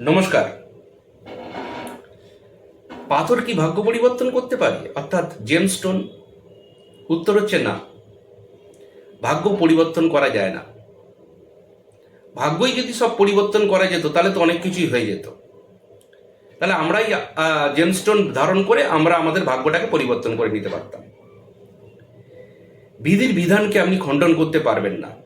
নমস্কার। পাথর কি ভাগ্য পরিবর্তন করতে পারে? অর্থাৎ জেমস্টোন উত্তর হচ্ছে না। ভাগ্য পরিবর্তন করা যায় না। ভাগ্যই যদি সব পরিবর্তন করা যেত, তাহলে তো অনেক কিছুই হয়ে যেত। তাহলে আমরাই জেমস্টোন ধারণ করে আমরা আমাদের ভাগ্যটাকে পরিবর্তন করে নিতে পারতাম। বিধির বিধানকে আপনি খণ্ডন করতে পারবেন না।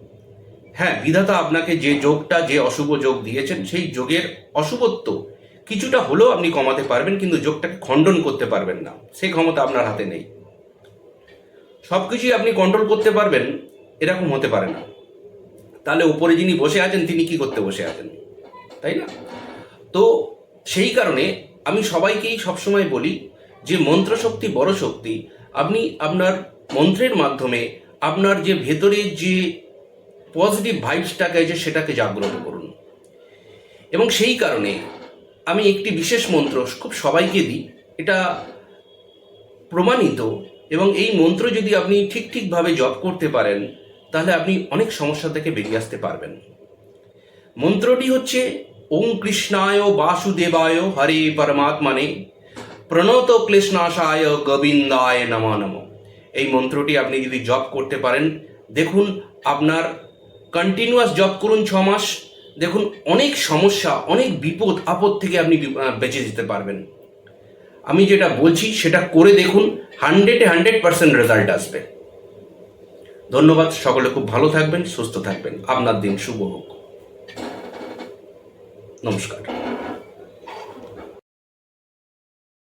হ্যাঁ বিধাতা আপনাকে যে যোগটা, যে অশুভ যোগ দিয়েছেন, সেই যোগের অশুভত্ব কিছুটা হলেও আপনি কমাতে পারবেন, কিন্তু যোগটাকে খণ্ডন করতে পারবেন না। সেই ক্ষমতা আপনার হাতে নেই। সব কিছুই আপনি কন্ট্রোল করতে পারবেন, এরকম হতে পারে না। তাহলে উপরে যিনি বসে আছেন, তিনি কি করতে বসে আছেন? তাই না? তো সেই কারণে আমি সবাইকেই সবসময় বলি যে মন্ত্র শক্তি বড় শক্তি। আপনি আপনার মন্ত্রের মাধ্যমে আপনার যে ভেতরের যে পজিটিভ ভাইবসটাকে আছে সেটাকে জাগ্রত করুন। এবং সেই কারণে আমি একটি বিশেষ মন্ত্র খুব সবাইকে দিই। এটা প্রমাণিত এবং এই মন্ত্র যদি আপনি ঠিক ঠিকভাবে জপ করতে পারেন, তাহলে আপনি অনেক সমস্যা থেকে বেরিয়ে আসতে পারবেন। মন্ত্রটি হচ্ছে ওম কৃষ্ণায় বাসুদেবায় হরে পরমাত্মানে প্রণত ক্লেশনাশায় গোবিন্দায় নম নম। এই মন্ত্রটি আপনি যদি জপ করতে পারেন, দেখুন আপনার কন্টিনিউয়াস জব করুন ছ মাস। দেখুন, অনেক সমস্যা, অনেক বিপদ, আপদ থেকে আপনি বেঁচে যেতে পারবেন। আমি যেটা বলছি, সেটা করে দেখুন হান্ড্রেডে হান্ড্রেড পার্সেন্ট রেজাল্ট আসবে। ধন্যবাদ, সকলে খুব ভালো থাকবেন, সুস্থ থাকবেন। আপনার দিন শুভ হোক। নমস্কার।